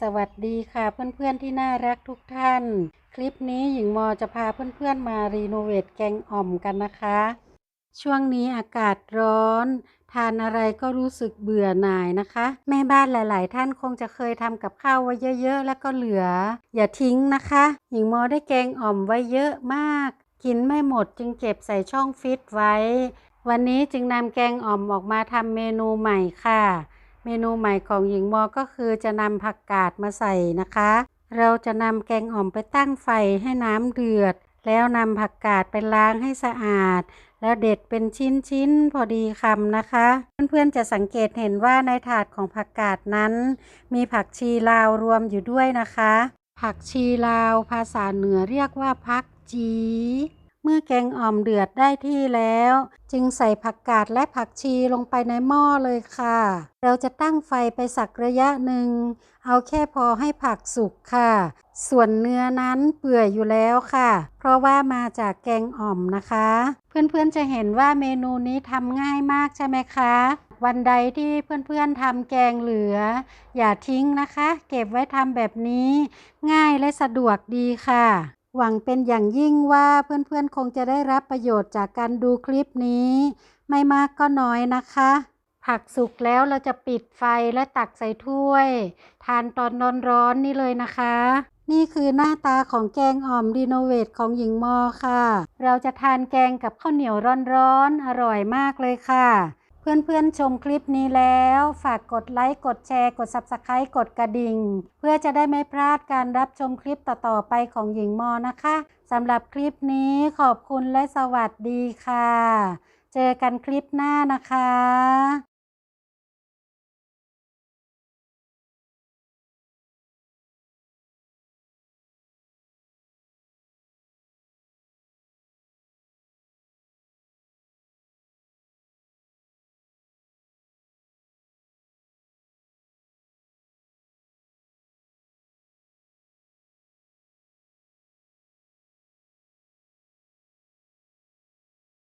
สวัสดีค่ะเพื่อนๆที่น่ารักทุกท่าน คลิปนี้หญิงมอจะพาเพื่อนๆมารีโนเวทแกงอ่อมกันนะคะ ช่วงนี้อากาศร้อน ทานอะไรก็รู้สึกเบื่อหน่ายนะคะ แม่บ้านหลาย ๆ ท่านคงจะเคยทำกับข้าวไว้เยอะๆ แล้วก็เหลือ อย่าทิ้งนะคะ หญิงมอได้แกงอ่อมไว้เยอะมาก กินไม่หมดจึงเก็บใส่ช่องฟิตไว้ วันนี้จึงนำแกงอ่อมออกมาทำเมนูใหม่ค่ะ เมนูใหม่ของหญิงมอก็คือจะนำผักกาดมาใส่นะคะ เราจะนำแกงอ่อมไปตั้งไฟให้น้ำเดือด แล้วนำผักกาดไปล้างให้สะอาด แล้วเด็ดเป็นชิ้นๆพอดีคำนะคะ เพื่อนๆจะสังเกตเห็นว่าในถาดของผักกาดนั้น มีผักชีลาวรวมอยู่ด้วยนะคะ ผักชีลาวภาษาเหนือเรียกว่าพักจี เมื่อแกงอ่อมเดือดได้ที่แล้ว จึงใส่ผักกาดและผักชีลงไปในหม้อเลยค่ะ เราจะตั้งไฟไปสักระยะหนึ่ง เอาแค่พอให้ผักสุกค่ะ ส่วนเนื้อนั้นเปื่อยอยู่แล้วค่ะ เพราะว่ามาจากแกงอ่อมนะคะ เพื่อนๆจะเห็นว่าเมนูนี้ทำง่ายมากใช่ไหมคะวันใดที่เพื่อนๆทำแกงเหลือ อย่าทิ้งนะคะ เก็บไว้ทำแบบนี้ ง่ายและสะดวกดีค่ะ หวังเป็นอย่างยิ่งว่าเพื่อนๆคงจะได้รับประโยชน์จากการดูคลิปนี้ ไม่มากก็น้อยนะคะ ผักสุกแล้วเราจะปิดไฟและตักใส่ถ้วย ทานตอนร้อนๆนี่เลยนะคะ นี่คือหน้าตาของแกงอ่อมรีโนเวทของหญิงมอค่ะ เราจะทานแกงกับข้าวเหนียวร้อนๆอร่อยมากเลยค่ะ เพื่อนๆชมคลิปนี้แล้ว ฝากกดไลค์ กดแชร์ กด Subscribe กดกระดิ่ง เพื่อจะได้ไม่พลาดการรับชมคลิปต่อๆไปของหญิงมอนะคะสำหรับคลิปนี้ขอบคุณและสวัสดีค่ะ เจอกันคลิปหน้านะคะ